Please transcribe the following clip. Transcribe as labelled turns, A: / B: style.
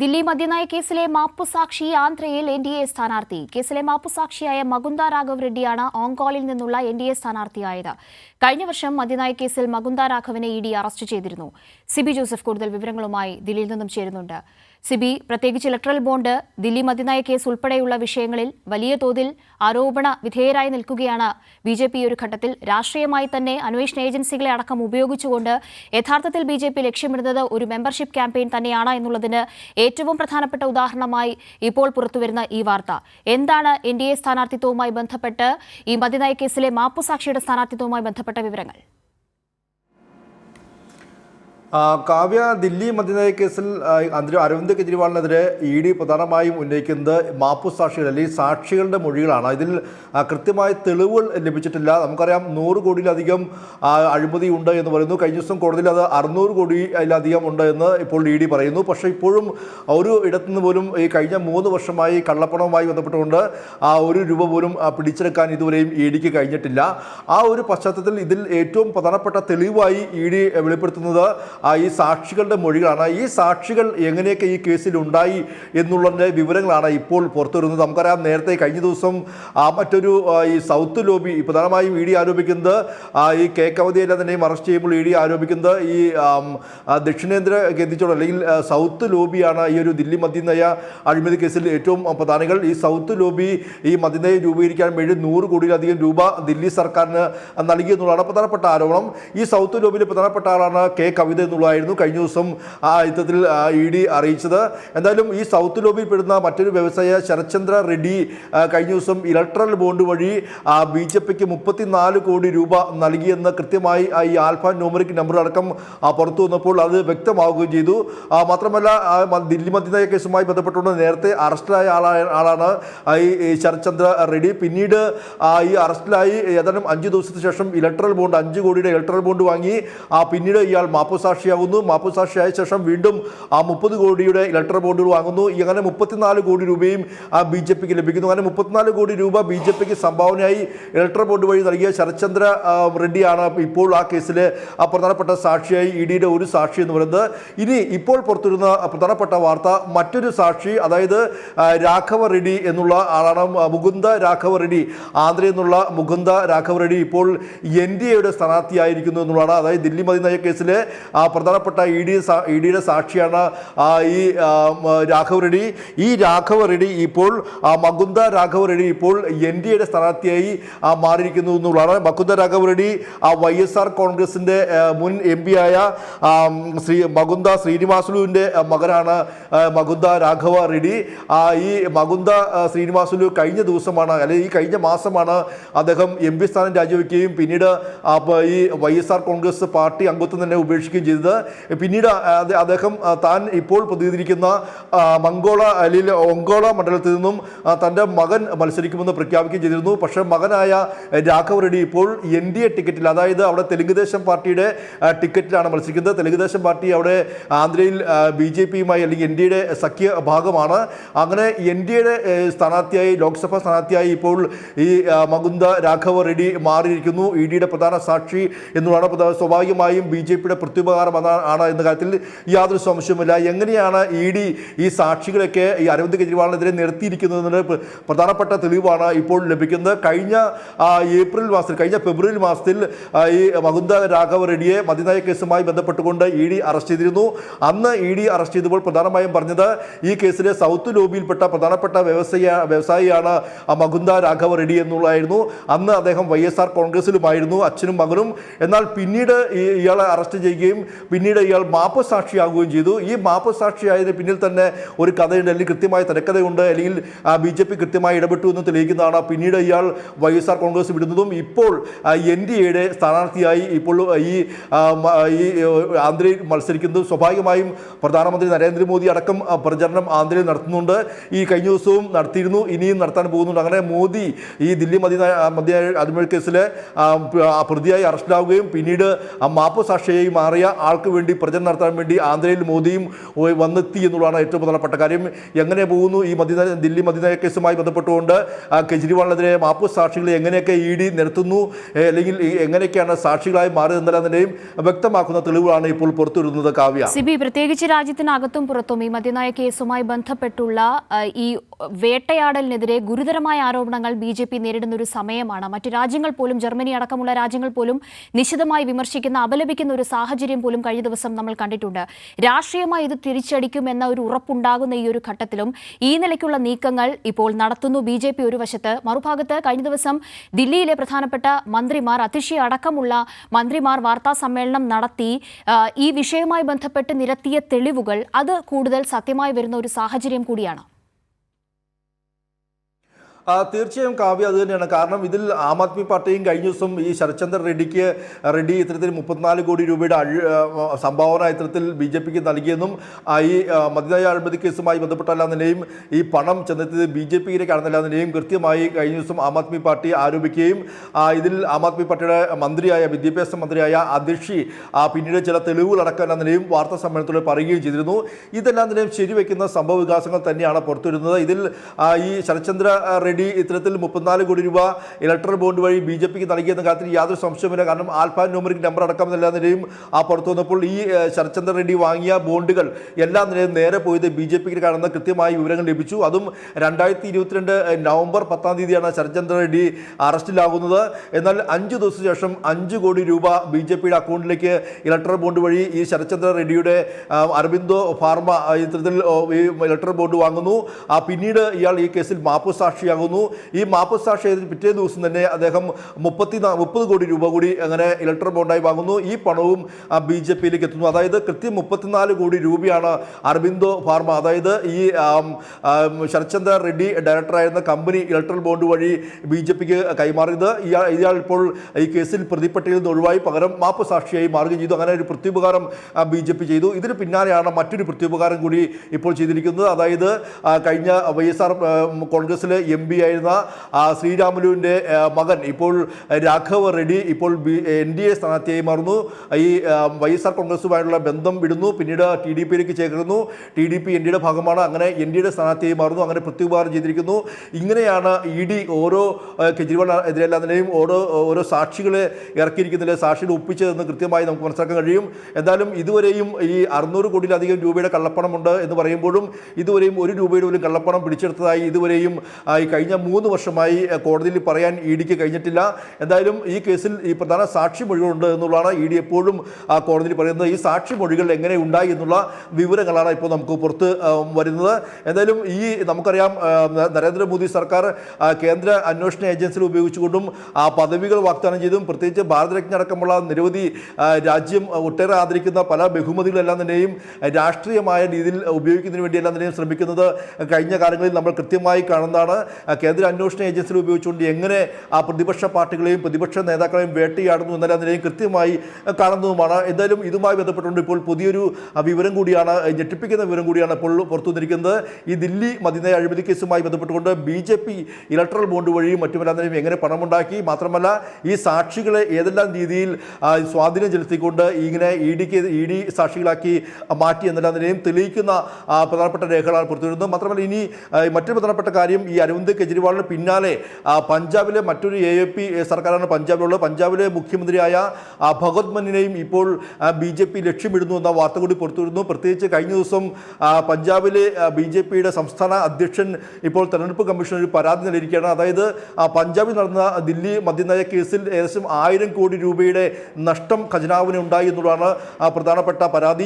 A: ദില്ലി മദ്യനയ കേസിലെ മാപ്പുസാക്ഷി ആന്ധ്രയിൽ N D A സ്ഥാനാർത്ഥി. കേസിലെ മാപ്പുസാക്ഷിയായ മകുന്ദ രാഘവ് റെഡ്ഡിയാണ് ഓങ്കോളിൽ നിന്നുള്ള എൻ ഡി എ സ്ഥാനാർത്ഥിയായത്. കഴിഞ്ഞ വർഷം മദ്യനയ കേസിൽ മകുന്ദ രാഘവനെ ഇ ഡി അറസ്റ്റ് ചെയ്തിരുന്നു. സിബി ജോസഫ് കൂടുതൽ വിവരങ്ങളുമായി ദില്ലിയിൽ നിന്നും ചേരുന്നുണ്ട്. സിബി പ്രത്യേകിച്ച് ഇലക്ട്രൽ ബോണ്ട് ദില്ലി മതിനായ കേസ് ഉൾപ്പെടെയുള്ള വിഷയങ്ങളിൽ വലിയ തോതിൽ ആരോപണ വിധേയരായി നിൽക്കുകയാണ്. ബി ജെ പി ഒരു ഘട്ടത്തിൽ രാഷ്ട്രീയമായി തന്നെ അന്വേഷണ ഏജൻസികളെ അടക്കം ഉപയോഗിച്ചുകൊണ്ട് യഥാർത്ഥത്തിൽ ബി ജെ പി ലക്ഷ്യമിടുന്നത് ഒരു മെമ്പർഷിപ്പ് ക്യാമ്പയിൻ തന്നെയാണ് എന്നുള്ളതിന് ഏറ്റവും പ്രധാനപ്പെട്ട ഉദാഹരണമായി ഇപ്പോൾ പുറത്തുവരുന്ന ഈ വാർത്ത. എന്താണ് എൻ ഡി എ സ്ഥാനാർത്ഥിത്വവുമായി ബന്ധപ്പെട്ട് ഈ മതിനായ കേസിലെ മാപ്പുസാക്ഷിയുടെ സ്ഥാനാർത്ഥിത്വവുമായി ബന്ധപ്പെട്ട വിവരങ്ങൾ?
B: കാവ്യ ദില്ലി മദ്യനയ കേസിൽ അരവിന്ദ് കെജ്രിവാളിനെതിരെ ഇ ഡി പ്രധാനമായും ഉന്നയിക്കുന്നത് മാപ്പു സാക്ഷികൾ അല്ലെങ്കിൽ സാക്ഷികളുടെ മൊഴികളാണ്. ഇതിൽ കൃത്യമായ തെളിവുകൾ ലഭിച്ചിട്ടില്ല. നമുക്കറിയാം നൂറ് കോടിയിലധികം അഴിമതി ഉണ്ട് എന്ന് പറയുന്നു. കഴിഞ്ഞ ദിവസം കോടതിയിൽ അത് അറുന്നൂറ് കോടിയിലധികം ഉണ്ട് എന്ന് ഇപ്പോൾ ഇ ഡി പറയുന്നു. പക്ഷേ ഇപ്പോഴും ഒരു ഇടത്തുനിന്ന് പോലും ഈ കഴിഞ്ഞ മൂന്ന് വർഷമായി കള്ളപ്പണവുമായി ബന്ധപ്പെട്ടുകൊണ്ട് ആ ഒരു രൂപ പോലും പിടിച്ചെടുക്കാൻ ഇതുവരെയും ഇ ഡിക്ക് കഴിഞ്ഞിട്ടില്ല. ആ ഒരു പശ്ചാത്തലത്തിൽ ഇതിൽ ഏറ്റവും പ്രധാനപ്പെട്ട തെളിവായി ഇ ഡി വെളിപ്പെടുത്തുന്നത് ഈ സാക്ഷികളുടെ മൊഴികളാണ്. ഈ സാക്ഷികൾ എങ്ങനെയൊക്കെ ഈ കേസിൽ ഉണ്ടായി എന്നുള്ളതിന്റെ വിവരങ്ങളാണ് ഇപ്പോൾ പുറത്തു വരുന്നത് നമുക്കറിയാം നേരത്തെ കഴിഞ്ഞ ദിവസം ആ മറ്റൊരു ഈ സൗത്ത് ലോബി പ്രധാനമായും ഇ ഡി ആരോപിക്കുന്നത് ഈ കെ കവതിയെല്ലാം തന്നെയും അറസ്റ്റ് ചെയ്യുമ്പോൾ ഇ ഡി ആരോപിക്കുന്നത് ഈ ദക്ഷിണേന്ദ്ര കേന്ദ്രിച്ചോട് അല്ലെങ്കിൽ സൗത്ത് ലോബിയാണ് ഈ ഒരു ദില്ലി മദ്യനയ അഴിമതി കേസിൽ ഏറ്റവും പ്രധാനികൾ. ഈ സൗത്ത് ലോബി ഈ മദ്യനയം രൂപീകരിക്കാൻ വേണ്ടി നൂറ് കോടിയിലധികം രൂപ ദില്ലി സർക്കാരിന് നൽകിയെന്നുള്ളതാണ് പ്രധാനപ്പെട്ട ആരോപണം. ഈ സൗത്ത് ലോബിയിലെ പ്രധാനപ്പെട്ട ആളാണ് കെ കവിത എന്നുള്ളതായിരുന്നു കഴിഞ്ഞ ദിവസം ആ യുദ്ധത്തിൽ ഇ ഡി അറിയിച്ചത്. എന്തായാലും ഈ സൗത്ത് ലോബിയിൽ പെടുന്ന മറ്റൊരു വ്യവസായ ശരത്ചന്ദ്ര റെഡ്ഡി കഴിഞ്ഞ ദിവസം ഇലക്ട്രൽ ബോണ്ട് വഴി ബി ജെ പിക്ക് മുപ്പത്തിനാല് കോടി രൂപ നൽകിയെന്ന് കൃത്യമായി ഈ ആൽഫ ന്യൂമറിക് നമ്പർ അടക്കം പുറത്തു വന്നപ്പോൾ അത് വ്യക്തമാവുകയും ചെയ്തു. മാത്രമല്ല ദില്ലി മദ്യനയ കേസുമായി ബന്ധപ്പെട്ടുകൊണ്ട് നേരത്തെ അറസ്റ്റിലായ ആളായ ആളാണ് ഈ ശരത്ചന്ദ്ര റെഡ്ഡി. പിന്നീട് ഈ അറസ്റ്റിലായി ഏതാനും അഞ്ച് ദിവസത്തിന് ശേഷം ഇലക്ട്രൽ ബോണ്ട് അഞ്ച് കോടിയുടെ ഇലക്ട്രൽ ബോണ്ട് വാങ്ങി. പിന്നീട് ഇയാൾ മാപ്പുസാക്ഷിയാകുന്നു മാപ്പുസാക്ഷിയായ ശേഷം വീണ്ടും ആ മുപ്പത് കോടിയുടെ ഇലക്ട്രൽ ബോണ്ടുകൾ വാങ്ങുന്നു. അങ്ങനെ മുപ്പത്തിനാല് കോടി രൂപയും ആ ബി ജെ പിക്ക് ലഭിക്കുന്നു. അങ്ങനെ മുപ്പത്തിനാല് കോടി രൂപ ബി ജെ പിക്ക് സംഭാവനയായി ഇലക്ട്രൽ ബോണ്ട് വഴി നൽകിയ ശരത്ചന്ദ്ര റെഡ്ഡിയാണ് ഇപ്പോൾ ആ കേസിലെ ആ പ്രധാനപ്പെട്ട സാക്ഷിയായി ഇ ഡിയുടെ ഒരു സാക്ഷി എന്ന് പറയുന്നത്. ഇനി ഇപ്പോൾ പുറത്തുവരുന്ന പ്രധാനപ്പെട്ട വാർത്ത മറ്റൊരു സാക്ഷി അതായത് രാഘവ റെഡ്ഡി എന്നുള്ള ആളാണ്. മുകുന്ദ രാഘവ റെഡ്ഡി ആന്ധ്ര എന്നുള്ള മുകുന്ദ രാഘവ റെഡ്ഡി ഇപ്പോൾ എൻ ഡി എയുടെ സ്ഥാനാർത്ഥിയായിരിക്കുന്നു എന്നുള്ളതാണ്. അതായത് ദില്ലി മതി നയ കേസിലെ പ്രധാനപ്പെട്ട ഇ ഡി ഇ ഡിയുടെ സാക്ഷിയാണ് ഈ രാഘവ് റെഡ്ഡി. ഈ രാഘവ റെഡ്ഡി ഇപ്പോൾ മകുന്ദ രാഘവ റെഡ്ഡി ഇപ്പോൾ എൻ ഡി എയുടെ സ്ഥാനാർത്ഥിയായി മാറിയിരിക്കുന്നു എന്നുള്ളതാണ്. Magunta Raghava Reddy Y S R കോൺഗ്രസിന്റെ മുൻ എം പി ആയ ശ്രീ മകുന്ദ ശ്രീനിവാസുലുവിന്റെ മകനാണ് മകുന്ദ രാഘവ റെഡ്ഡി. ഈ മകുന്ദ ശ്രീനിവാസുലു കഴിഞ്ഞ ദിവസമാണ് അല്ലെങ്കിൽ ഈ കഴിഞ്ഞ മാസമാണ് അദ്ദേഹം എം പി സ്ഥാനം രാജിവെക്കുകയും പിന്നീട് ഈ Y S R Congress party അംഗത്വം തന്നെ ഉപേക്ഷിക്കുകയും ചെയ്തത്. പിന്നീട് അദ്ദേഹം താൻ ഇപ്പോൾ പ്രതിനിധീകരിക്കുന്ന മംഗോള അല്ലെങ്കിൽ ഒങ്കോള മണ്ഡലത്തിൽ നിന്നും തന്റെ മകൻ മത്സരിക്കുമെന്ന് പ്രഖ്യാപിക്കുകയും ചെയ്തിരുന്നു. പക്ഷേ മകനായ രാഘവ് റെഡ്ഡി ഇപ്പോൾ എൻ ഡി എ ടിക്കറ്റിൽ അതായത് അവിടെ തെലുങ്കുദേശം പാർട്ടിയുടെ ടിക്കറ്റിലാണ് മത്സരിക്കുന്നത്. തെലുങ്കുദേശം പാർട്ടി അവിടെ ആന്ധ്രയിൽ ബി ജെ പിയുമായി അല്ലെങ്കിൽ എൻ ഡി എയുടെ സഖ്യ ഭാഗമാണ്. അങ്ങനെ എൻ ഡി എയുടെ സ്ഥാനാർത്ഥിയായി ലോക്സഭാ സ്ഥാനാർത്ഥിയായി ഇപ്പോൾ ഈ മകുന്ദ രാഘവ റെഡ്ഡി മാറിയിരിക്കുന്നു. ഇ ഡിയുടെ പ്രധാന സാക്ഷി എന്നുള്ളതാണ്. സ്വാഭാവികമായും ബി ജെ പിയുടെ പ്രത്യുപകാരം ആണ് എന്ന കാര്യത്തിൽ യാതൊരു സംശയവുമില്ല. എങ്ങനെയാണ് ഇ ഡി ഈ സാക്ഷികളൊക്കെ ഈ അരവിന്ദ് കെജ്രിവാളിനെതിരെ എന്നുള്ള പ്രധാനപ്പെട്ട തെളിവാണ് ഇപ്പോൾ ലഭിക്കുന്നത്. കഴിഞ്ഞ ഏപ്രിൽ മാസത്തിൽ കഴിഞ്ഞ ഫെബ്രുവരി മാസത്തിൽ ഈ മകുന്ദ രാഘവ റെഡ്ഡിയെ മതിനായ കേസുമായി ബന്ധപ്പെട്ടുകൊണ്ട് ഇ ഡി അറസ്റ്റ് ചെയ്തിരുന്നു. അന്ന് ഇ ഡി അറസ്റ്റ് ചെയ്തപ്പോൾ പ്രധാനമായും പറഞ്ഞത് ഈ കേസിലെ സൗത്ത് ലോബിയിൽപ്പെട്ട പ്രധാനപ്പെട്ട വ്യവസായ വ്യവസായിയാണ് മകുന്ദ രാഘവ റെഡ്ഡി എന്നുള്ളതായിരുന്നു. അന്ന് അദ്ദേഹം വൈ എസ് ആർ കോൺഗ്രസിലുമായിരുന്നു അച്ഛനും മകനും എന്നാൽ പിന്നീട് ഇയാളെ അറസ്റ്റ് ചെയ്യുകയും പിന്നീട് ഇയാൾ മാപ്പ് സാക്ഷിയാകുകയും ചെയ്തു. ഈ മാപ്പ് സാക്ഷിയായതിന് പിന്നിൽ തന്നെ ഒരു കഥയുണ്ട്. അല്ലെങ്കിൽ കൃത്യമായ തിരക്കഥയുണ്ട്. അല്ലെങ്കിൽ ബി ജെ പി കൃത്യമായി ഇടപെട്ടു എന്ന് തെളിയിക്കുന്നതാണ്. പിന്നീട് ഇയാൾ വൈ എസ് ആർ കോൺഗ്രസ് വിടുന്നതും ഇപ്പോൾ എൻ ഡി എയുടെ സ്ഥാനാർത്ഥിയായി ഇപ്പോൾ ഈ ഈ ആന്ധ്രയിൽ മത്സരിക്കുന്നതും സ്വാഭാവികമായും പ്രധാനമന്ത്രി നരേന്ദ്രമോദി അടക്കം പ്രചരണം ആന്ധ്രയിൽ നടത്തുന്നുണ്ട്. ഈ കഴിഞ്ഞ ദിവസവും നടത്തിയിരുന്നു. ഇനിയും നടത്താൻ പോകുന്നുണ്ട്. അങ്ങനെ മോദി ഈ ദില്ലി മതി മദ്യ അടിമഴി പ- പ്രതിയായി അറസ്റ്റിലാവുകയും പിന്നീട് മാപ്പ് സാക്ഷിയായി മാറിയ ആൾക്ക് വേണ്ടി പ്രചരണം നടത്താൻ വേണ്ടി ആന്ധ്രയിൽ മോദിയും വന്നെത്തി എന്നുള്ളതാണ് ഏറ്റവും പ്രധാനപ്പെട്ട കാര്യം. എങ്ങനെ പോകുന്നു ഈ മദ്യ ദില്ലി മദ്യനയ കേസുമായി ബന്ധപ്പെട്ടുകൊണ്ട് കെജ്രിവാളിനെതിരെ മാപ്പു സാക്ഷികളെ എങ്ങനെയൊക്കെ ഇ ഡി നിരത്തുന്നു അല്ലെങ്കിൽ എങ്ങനെയൊക്കെയാണ് സാക്ഷികളായി മാറിയതെന്നതിനെയും വ്യക്തമാക്കുന്ന തെളിവുകളാണ് ഇപ്പോൾ പുറത്തുവരുന്നത് കാവ്യ.
A: സിബി പ്രത്യേകിച്ച് രാജ്യത്തിനകത്തും പുറത്തും ഈ മദ്യനയ കേസുമായി ബന്ധപ്പെട്ടുള്ള ഈ വേട്ടയാടലിനെതിരെ ഗുരുതരമായ ആരോപണങ്ങൾ ബി ജെ പി നേരിടുന്ന ഒരു സമയമാണ്. മറ്റു രാജ്യങ്ങൾ പോലും ജർമ്മനി അടക്കമുള്ള രാജ്യങ്ങൾ പോലും നിശിതമായി വിമർശിക്കുന്ന അപലപിക്കുന്ന ഒരു സാഹചര്യം പോലും കഴിഞ്ഞ ദിവസം നമ്മൾ കണ്ടിട്ടുണ്ട്. രാഷ്ട്രീയമായി ഇത് തിരിച്ചടിക്കുമെന്ന ഒരു ഉറപ്പുണ്ടാകുന്ന ഈ ഒരു ഘട്ടത്തിലും ഈ നിലയ്ക്കുള്ള നീക്കങ്ങൾ ഇപ്പോൾ നടത്തുന്നു ബി ജെ പി ഒരു വശത്ത്. മറുഭാഗത്ത് കഴിഞ്ഞ ദിവസം ദില്ലിയിലെ പ്രധാനപ്പെട്ട മന്ത്രിമാർ അതിഷി അടക്കമുള്ള മന്ത്രിമാർ വാർത്താ സമ്മേളനം നടത്തി ഈ വിഷയവുമായി ബന്ധപ്പെട്ട് നിരത്തിയ തെളിവുകൾ. അത് കൂടുതൽ സത്യമായി വരുന്ന ഒരു സാഹചര്യം കൂടിയാണ്.
B: തീർച്ചയായും കാവ്യ അത് തന്നെയാണ്. കാരണം ഇതിൽ ആം ആദ്മി പാർട്ടിയും കഴിഞ്ഞ ദിവസം ഈ ശരത്ചന്ദ്ര റെഡ്ഡിക്ക് റെഡ്ഡി ഇത്തരത്തിൽ മുപ്പത്തിനാല് കോടി രൂപയുടെ സംഭാവന ഇത്തരത്തിൽ ബി ജെ പിക്ക് നൽകിയെന്നും ഈ മതിനായ അഴിമതി കേസുമായി ബന്ധപ്പെട്ടല്ല നിലയും ഈ പണം ചെന്നെത്തിയത് ബി ജെ പിയിലേക്കാണെന്നല്ല നിലയും കൃത്യമായി കഴിഞ്ഞ ദിവസം ആം ആദ്മി പാർട്ടി ആരോപിക്കുകയും ഇതിൽ ആം ആദ്മി പാർട്ടിയുടെ മന്ത്രിയായ വിദ്യാഭ്യാസ മന്ത്രിയായ അതിഷി പിന്നീട് ചില തെളിവുകൾ അടക്കം നിലയും വാർത്താ സമ്മേളനത്തിലൂടെ പറയുകയും ചെയ്തിരുന്നു. ഇതെല്ലാം നിലയും ശരിവെക്കുന്ന സംഭവ വികാസങ്ങൾ തന്നെയാണ് പുറത്തുവരുന്നത്. ഇതിൽ ഈ ശരത്ചന്ദ്ര ആ, റെഡ്ഡി ഇത്തരത്തിൽ മുപ്പത്തിനാല് കോടി രൂപ ഇലക്ട്രൽ ബോണ്ട് വഴി ബി ജെ പിക്ക് നൽകിയെന്ന കാര്യത്തിൽ യാതൊരു സംശയമില്ല കാരണം ആൽഫാൻ ന്യൂമറിക് നമ്പർ അടക്കം എല്ലാ നിലയും ആ പുറത്തു വന്നപ്പോൾ ഈ ശരത്ചന്ദ്ര റെഡ്ഡി വാങ്ങിയ ബോണ്ടുകൾ എല്ലാ നിലയും നേരെ പോയത് ബി ജെ പിക്ക് കാണുന്ന കൃത്യമായ വിവരങ്ങൾ ലഭിച്ചു. അതും രണ്ടായിരത്തി ഇരുപത്തിരണ്ട് നവംബർ പത്താം തീയതിയാണ് ശരത്ചന്ദ്ര റെഡ്ഡി അറസ്റ്റിലാകുന്നത്. എന്നാൽ അഞ്ച് ദിവസത്തിന് ശേഷം അഞ്ച് കോടി രൂപ ബി ജെ പിയുടെ അക്കൗണ്ടിലേക്ക് ഇലക്ട്രൽ ബോണ്ട് വഴി ഈ ശരത്ചന്ദ്ര റെഡ്ഡിയുടെ അരബിന്ദോ ഫാർമ ഇത്തരത്തിൽ ഈ ഇലക്ട്രൽ ബോണ്ട് വാങ്ങുന്നു. ആ പിന്നീട് ഇയാൾ ഈ കേസിൽ മാപ്പു സാക്ഷിയാകുന്നു ഈ മാപ്പ് സാക്ഷി ചെയ്ത പിറ്റേ ദിവസം തന്നെ അദ്ദേഹം മുപ്പത്തി മുപ്പത് കോടി രൂപ കൂടി അങ്ങനെ ഇലക്ട്രൽ ബോണ്ടായി വാങ്ങുന്നു. ഈ പണവും ബി ജെ പിയിലേക്ക് എത്തുന്നു. അതായത് കൃത്യം മുപ്പത്തിനാല് കോടി രൂപയാണ് അരബിന്ദോ ഫാർമ. അതായത് ഈ ശരത്ചന്ദ്ര റെഡ്ഡി ഡയറക്ടറായിരുന്ന കമ്പനി ഇലക്ട്രൽ ബോണ്ട് വഴി ബി ജെ പിക്ക് കൈമാറിയത്. ഇയാൾ ഇയാൾ ഇപ്പോൾ ഈ കേസിൽ പ്രതിപ്പട്ടികയിൽ നിന്ന് ഒഴിവായി പകരം മാപ്പ് സാക്ഷിയായി മാറുകയും ചെയ്തു. അങ്ങനെ ഒരു പ്രത്യുപകാരം ബി ജെ പി ചെയ്തു. ഇതിന് പിന്നാലെയാണ് മറ്റൊരു പ്രത്യുപകാരം കൂടി ഇപ്പോൾ ചെയ്തിരിക്കുന്നത്. അതായത് കഴിഞ്ഞ വൈ എസ് ആർ കോൺഗ്രസിലെ എം പി ആയിരുന്ന ശ്രീരാമുലുവിന്റെ മകൻ. ഇപ്പോൾ രാഘവ് റെഡ്ഡി ഇപ്പോൾ ബി എൻ ഡി എ സ്ഥാനാർത്ഥിയായി മാറുന്നു. ഈ വൈ എസ് ആർ കോൺഗ്രസുമായിട്ടുള്ള ബന്ധം വിടുന്നു. പിന്നീട് ടി ഡി പിയിലേക്ക് ചേർക്കുന്നു ടി ഡി പി എൻ ഡിയുടെ ഭാഗമാണ്. അങ്ങനെ എൻ ഡിയുടെ സ്ഥാനാർത്ഥിയായി മാറുന്നു. അങ്ങനെ പ്രത്യുപകാരം ചെയ്തിരിക്കുന്നു. ഇങ്ങനെയാണ് ഇ ഡി ഓരോ എതിരെല്ലാതിനെയും ഓരോ ഓരോ സാക്ഷികളെ ഇറക്കിയിരിക്കുന്നില്ല സാക്ഷികളെ ഒപ്പിച്ചതെന്ന് കൃത്യമായി നമുക്ക് മനസ്സിലാക്കാൻ കഴിയും. എന്തായാലും ഇതുവരെയും ഈ അറുന്നൂറ് കോടിയിലധികം രൂപയുടെ കള്ളപ്പണമുണ്ട് എന്ന് പറയുമ്പോഴും ഇതുവരെയും ഒരു രൂപയുടെ പോലും കള്ളപ്പണം പിടിച്ചെടുത്തതായി ഇതുവരെയും ഈ കഴിഞ്ഞ മൂന്ന് വർഷമായി കോടതിയിൽ പറയാൻ ഇ ഡിക്ക് കഴിഞ്ഞിട്ടില്ല. എന്തായാലും ഈ കേസിൽ ഈ പ്രധാന സാക്ഷി മൊഴികളുണ്ട് എന്നുള്ളതാണ് ഇ ഡി എപ്പോഴും കോടതിയിൽ പറയുന്നത്. ഈ സാക്ഷി മൊഴികൾ എങ്ങനെ ഉണ്ടായി എന്നുള്ള വിവരങ്ങളാണ് ഇപ്പോൾ നമുക്ക് പുറത്ത് വരുന്നത്. എന്തായാലും ഈ നമുക്കറിയാം നരേന്ദ്രമോദി സർക്കാർ കേന്ദ്ര അന്വേഷണ ഏജൻസികൾ ഉപയോഗിച്ചുകൊണ്ടും ആ പദവികൾ വാഗ്ദാനം ചെയ്തും പ്രത്യേകിച്ച് ഭാരതരത്ന അടക്കമുള്ള നിരവധി രാജ്യം ഒട്ടേറെ ആദരിക്കുന്ന പല ബഹുമതികളെല്ലാം തന്നെയും രാഷ്ട്രീയമായ രീതിയിൽ ഉപയോഗിക്കുന്നതിന് വേണ്ടിയെല്ലാം തന്നെയും ശ്രമിക്കുന്നത് കഴിഞ്ഞ കാലങ്ങളിൽ നമ്മൾ കൃത്യമായി കാണുന്നതാണ്. കേന്ദ്ര അന്വേഷണ ഏജൻസികൾ ഉപയോഗിച്ചുകൊണ്ട് എങ്ങനെ ആ പ്രതിപക്ഷ പാർട്ടികളെയും പ്രതിപക്ഷ നേതാക്കളെയും വേട്ടയാടുന്നു എന്നാലും അതിനെയും കൃത്യമായി കാണുന്നതുമാണ്. എന്തായാലും ഇതുമായി ബന്ധപ്പെട്ടുകൊണ്ട് ഇപ്പോൾ പുതിയൊരു വിവരം കൂടിയാണ് ഞെട്ടിപ്പിക്കുന്ന വിവരം കൂടിയാണ് ഇപ്പോൾ പുറത്തു വന്നിരിക്കുന്നത് ഈ ദില്ലി മതിനയ അഴിമതി കേസുമായി ബന്ധപ്പെട്ടുകൊണ്ട് B J P electoral bond വഴിയും മറ്റുമെല്ലാം തന്നെ എങ്ങനെ പണമുണ്ടാക്കി? മാത്രമല്ല ഈ സാക്ഷികളെ ഏതെല്ലാം രീതിയിൽ സ്വാധീനം ചെലുത്തിക്കൊണ്ട് ഇങ്ങനെ ഇ ഡിക്ക് ഇ ഡി സാക്ഷികളാക്കി മാറ്റി എന്നെല്ലാം തന്നെയും തെളിയിക്കുന്ന പ്രധാനപ്പെട്ട രേഖകളാണ് പുറത്തു വരുന്നത് മാത്രമല്ല ഇനി മറ്റൊരു പ്രധാനപ്പെട്ട കാര്യം ഈ അരവിന്ദ് കെജ്രിവാളിന് പിന്നാലെ പഞ്ചാബിലെ മറ്റൊരു എ എ പി സർക്കാരാണ് പഞ്ചാബിലുള്ളത്. പഞ്ചാബിലെ മുഖ്യമന്ത്രിയായ ഭഗത് മന്നിനെയും ഇപ്പോൾ ബി ജെ പി ലക്ഷ്യമിടുന്നു എന്ന വാർത്ത കൂടി പുറത്തുവരുന്നു. പ്രത്യേകിച്ച് കഴിഞ്ഞ ദിവസം പഞ്ചാബിലെ ബി ജെ പിയുടെ സംസ്ഥാന അധ്യക്ഷൻ ഇപ്പോൾ തെരഞ്ഞെടുപ്പ് കമ്മീഷന് ഒരു പരാതി നൽകിയിരിക്കുകയാണ്. അതായത് പഞ്ചാബിൽ നടന്ന ദില്ലി മദ്യനയ കേസിൽ ഏകദേശം ആയിരം കോടി രൂപയുടെ നഷ്ടം ഖജനാവിന് ഉണ്ടായി എന്നുള്ളതാണ് പ്രധാനപ്പെട്ട പരാതി.